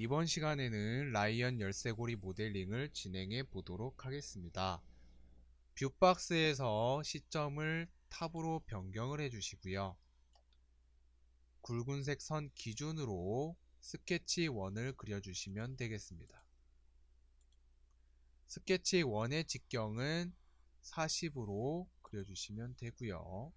이번 시간에는 라이언 열쇠고리 모델링을 진행해 보도록 하겠습니다. 뷰박스에서 시점을 탑으로 변경을 해주시고요. 굵은색 선 기준으로 스케치 1을 그려주시면 되겠습니다. 스케치 1의 직경은 40으로 그려주시면 되고요.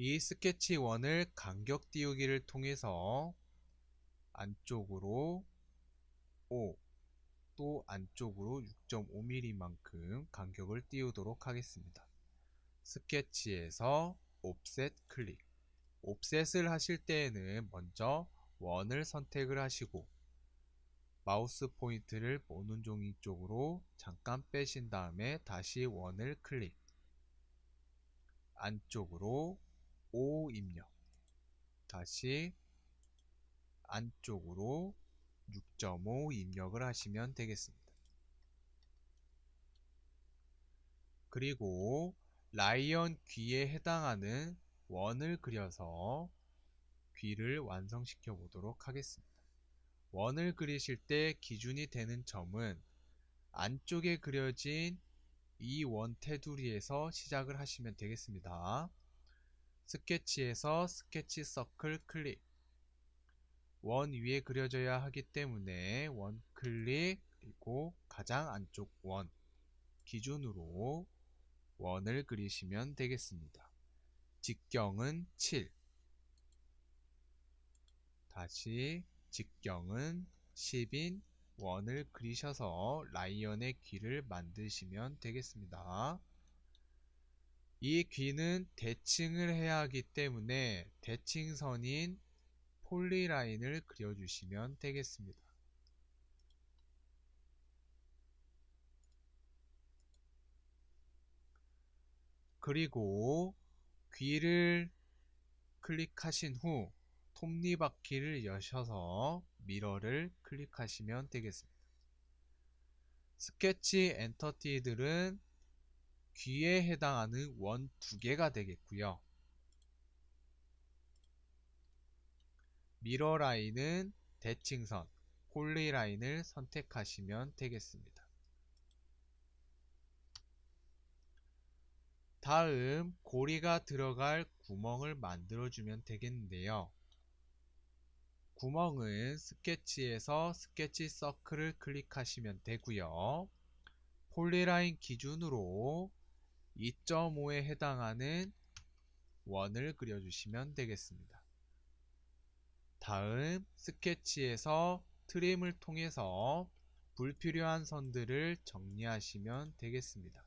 이 스케치 1을 간격 띄우기를 통해서 안쪽으로 5, 또 안쪽으로 6.5mm만큼 간격을 띄우도록 하겠습니다. 스케치에서 옵셋 클릭 옵셋을 하실 때에는 먼저 원을 선택을 하시고 마우스 포인트를 보는 종이 쪽으로 잠깐 빼신 다음에 다시 원을 클릭 안쪽으로 5 입력 다시 안쪽으로 6.5 입력을 하시면 되겠습니다. 그리고 라이언 귀에 해당하는 원을 그려서 귀를 완성시켜 보도록 하겠습니다. 원을 그리실 때 기준이 되는 점은 안쪽에 그려진 이 원 테두리에서 시작을 하시면 되겠습니다. 스케치에서 스케치 서클 클릭 원 위에 그려져야 하기 때문에 원 클릭 그리고 가장 안쪽 원 기준으로 원을 그리시면 되겠습니다. 직경은 7 다시 직경은 10인 원을 그리셔서 라이언의 귀를 만드시면 되겠습니다. 이 귀는 대칭을 해야 하기 때문에 대칭선인 폴리라인을 그려주시면 되겠습니다. 그리고 귀를 클릭하신 후 톱니바퀴를 여셔서 미러를 클릭하시면 되겠습니다. 스케치 엔터티들은 귀에 해당하는 원 두 개가 되겠고요. 미러 라인은 대칭선, 폴리 라인을 선택하시면 되겠습니다. 다음 고리가 들어갈 구멍을 만들어주면 되겠는데요. 구멍은 스케치에서 스케치 서클을 클릭하시면 되고요. 폴리라인 기준으로 2.5에 해당하는 원을 그려주시면 되겠습니다. 다음 스케치에서 트림을 통해서 불필요한 선들을 정리하시면 되겠습니다.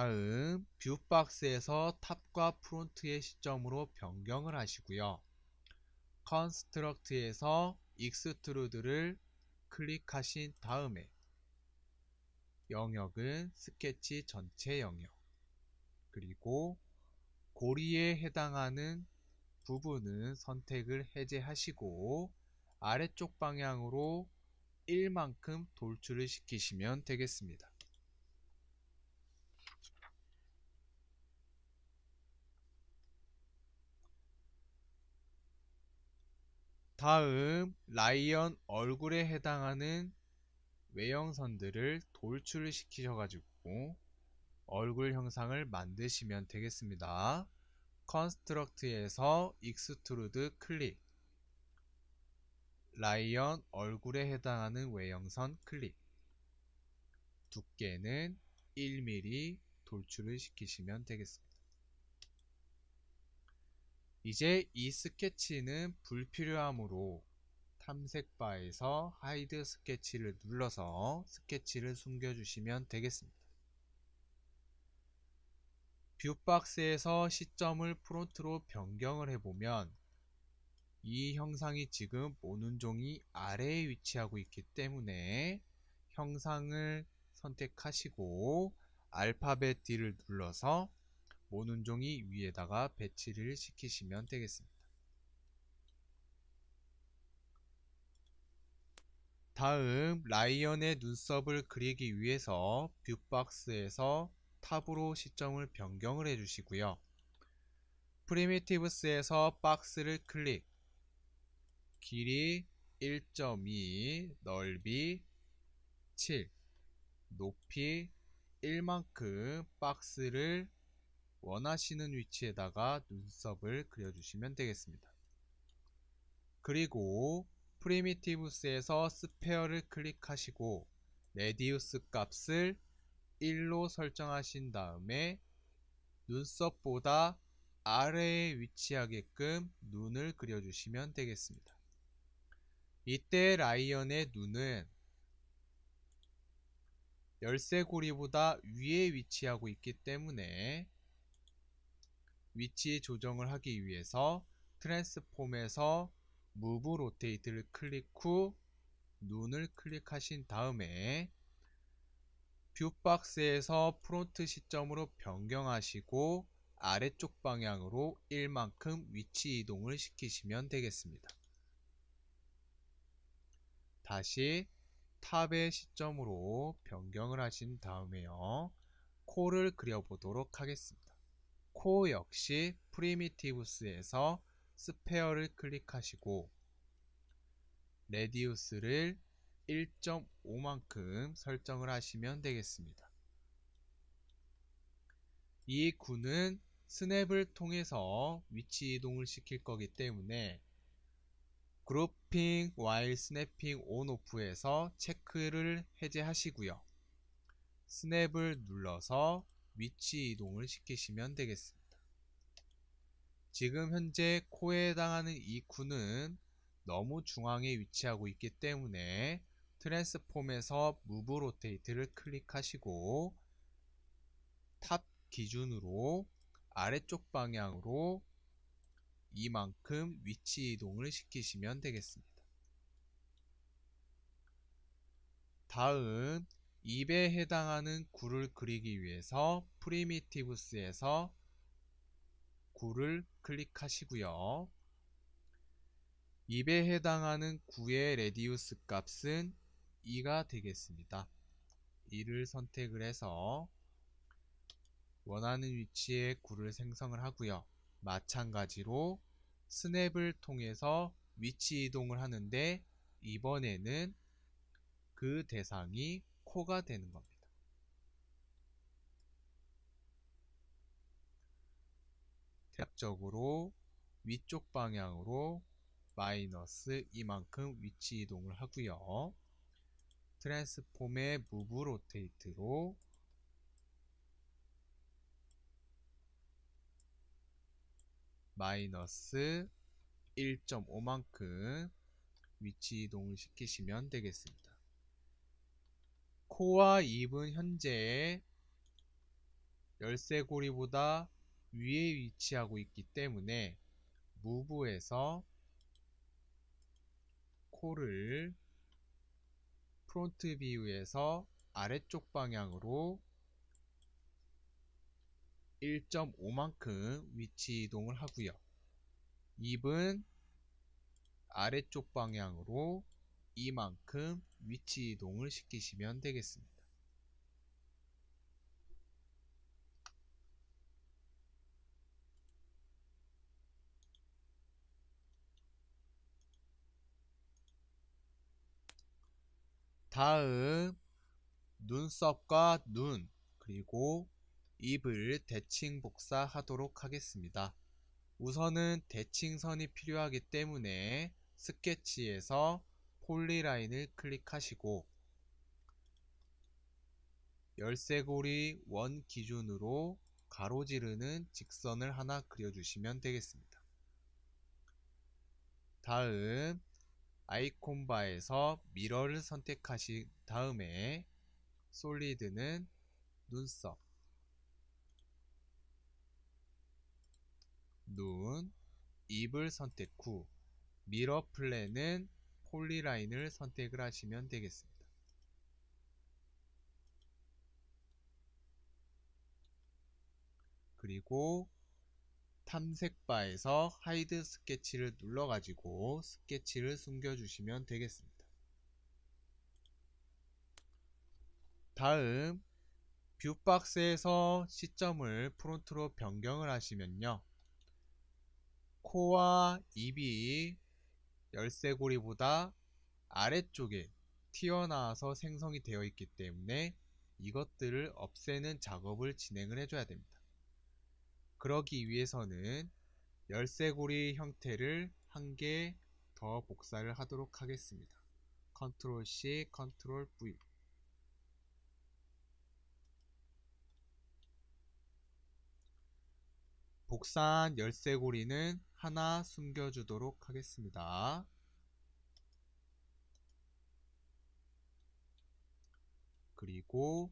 다음 뷰 박스에서 탑과 프론트의 시점으로 변경을 하시고요. 컨스트럭트에서 익스트루드를 클릭하신 다음에 영역은 스케치 전체 영역 그리고 고리에 해당하는 부분은 선택을 해제하시고 아래쪽 방향으로 1만큼 돌출을 시키시면 되겠습니다. 다음 라이언 얼굴에 해당하는 외형선들을 돌출을 시키셔가지고 얼굴 형상을 만드시면 되겠습니다. 컨스트럭트에서 익스트루드 클릭 라이언 얼굴에 해당하는 외형선 클릭 두께는 1mm 돌출을 시키시면 되겠습니다. 이제 이 스케치는 불필요하므로 탐색바에서 하이드 스케치를 눌러서 스케치를 숨겨주시면 되겠습니다. 뷰박스에서 시점을 프론트로 변경을 해보면 이 형상이 지금 보는 종이 아래에 위치하고 있기 때문에 형상을 선택하시고 알파벳 D를 눌러서 모는 종이 위에다가 배치를 시키시면 되겠습니다. 다음 라이언의 눈썹을 그리기 위해서 뷰박스에서 탑으로 시점을 변경을 해주시고요. 프리미티브스에서 박스를 클릭 길이 1.2 넓이 7 높이 1만큼 박스를 원하시는 위치에다가 눈썹을 그려주시면 되겠습니다. 그리고 프리미티브스에서 스페어를 클릭하시고 레디우스 값을 1로 설정하신 다음에 눈썹보다 아래에 위치하게끔 눈을 그려주시면 되겠습니다. 이때 라이언의 눈은 열쇠고리보다 위에 위치하고 있기 때문에 위치 조정을 하기 위해서 트랜스폼에서 무브 로테이트를 클릭 후 눈을 클릭하신 다음에 뷰 박스에서 프론트 시점으로 변경하시고 아래쪽 방향으로 1만큼 위치 이동을 시키시면 되겠습니다. 다시 탑의 시점으로 변경을 하신 다음에요. 코를 그려보도록 하겠습니다. 코 역시 프리미티브스에서 스페어를 클릭하시고 레디우스를 1.5만큼 설정을 하시면 되겠습니다. 이 구는 스냅을 통해서 위치 이동을 시킬 거기 때문에 그룹핑 while 스냅핑 on off에서 체크를 해제하시고요. 스냅을 눌러서 위치 이동을 시키시면 되겠습니다. 지금 현재 코에 해당하는 이 구는 너무 중앙에 위치하고 있기 때문에 트랜스폼에서 무브 로테이트를 클릭하시고 탑 기준으로 아래쪽 방향으로 이만큼 위치 이동을 시키시면 되겠습니다. 다음 입에 해당하는 구를 그리기 위해서 프리미티브스에서 구를 클릭하시고요. 입에 해당하는 구의 레디우스 값은 2가 되겠습니다. 2를 선택을 해서 원하는 위치에 구를 생성을 하고요. 마찬가지로 스냅을 통해서 위치 이동을 하는데 이번에는 그 대상이 코가 되는 겁니다. 대략적으로 위쪽 방향으로 마이너스 이만큼 위치 이동을 하고요. 트랜스폼의 무브 로테이트로 마이너스 1.5만큼 위치 이동을 시키시면 되겠습니다. 코와 입은 현재 열쇠고리보다 위에 위치하고 있기 때문에 무브에서 코를 프론트 뷰에서 아래쪽 방향으로 1.5만큼 위치 이동을 하고요. 입은 아래쪽 방향으로 이만큼 위치 이동을 시키시면 되겠습니다. 다음 눈썹과 눈 그리고 입을 대칭 복사하도록 하겠습니다. 우선은 대칭선이 필요하기 때문에 스케치에서 폴리라인을 클릭하시고 열쇠고리 원 기준으로 가로지르는 직선을 하나 그려주시면 되겠습니다. 다음 아이콘 바에서 미러를 선택하신 다음에 솔리드는 눈썹 눈, 입을 선택 후 미러 플랜은 폴리라인을 선택을 하시면 되겠습니다. 그리고 탐색바에서 하이드 스케치를 눌러가지고 스케치를 숨겨주시면 되겠습니다. 다음 뷰박스에서 시점을 프론트로 변경을 하시면요. 코와 입이 열쇠고리보다 아래쪽에 튀어나와서 생성이 되어 있기 때문에 이것들을 없애는 작업을 진행을 해줘야 됩니다. 그러기 위해서는 열쇠고리 형태를 한 개 더 복사를 하도록 하겠습니다. 컨트롤 C, 컨트롤 V 복사한 열쇠고리는 하나 숨겨주도록 하겠습니다. 그리고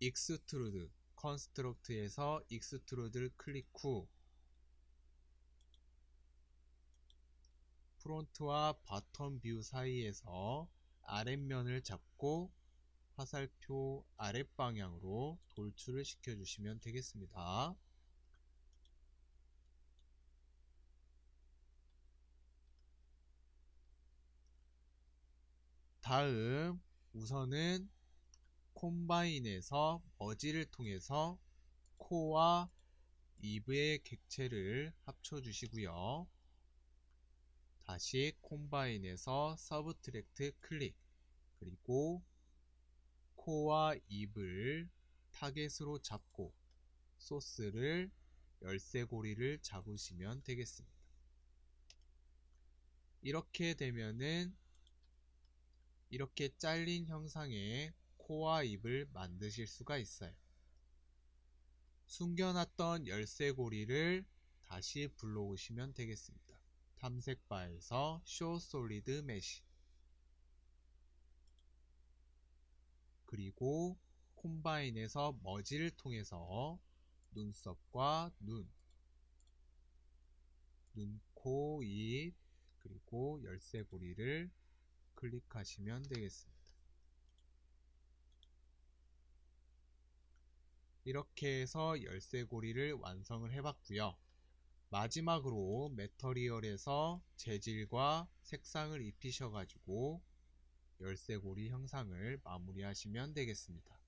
익스트루드 컨스트럭트에서 익스트루드를 클릭 후 프론트와 바텀 뷰 사이에서 아랫면을 잡고 화살표 아랫방향으로 돌출을 시켜주시면 되겠습니다. 다음 우선은 콤바인에서 머지를 통해서 코와 이브의 객체를 합쳐 주시고요. 다시 콤바인에서 서브트랙트 클릭 그리고 코와 입을 타겟으로 잡고 소스를 열쇠고리를 잡으시면 되겠습니다. 이렇게 되면은 이렇게 잘린 형상의 코와 입을 만드실 수가 있어요. 숨겨놨던 열쇠고리를 다시 불러오시면 되겠습니다. 탐색바에서 Show Solid Mesh 그리고 콤바인에서 머지를 통해서 눈썹과 눈, 눈, 코, 입, 그리고 열쇠고리를 클릭하시면 되겠습니다. 이렇게 해서 열쇠고리를 완성을 해봤고요. 마지막으로 매터리얼에서 재질과 색상을 입히셔가지고 열쇠고리 형상을 마무리하시면 되겠습니다.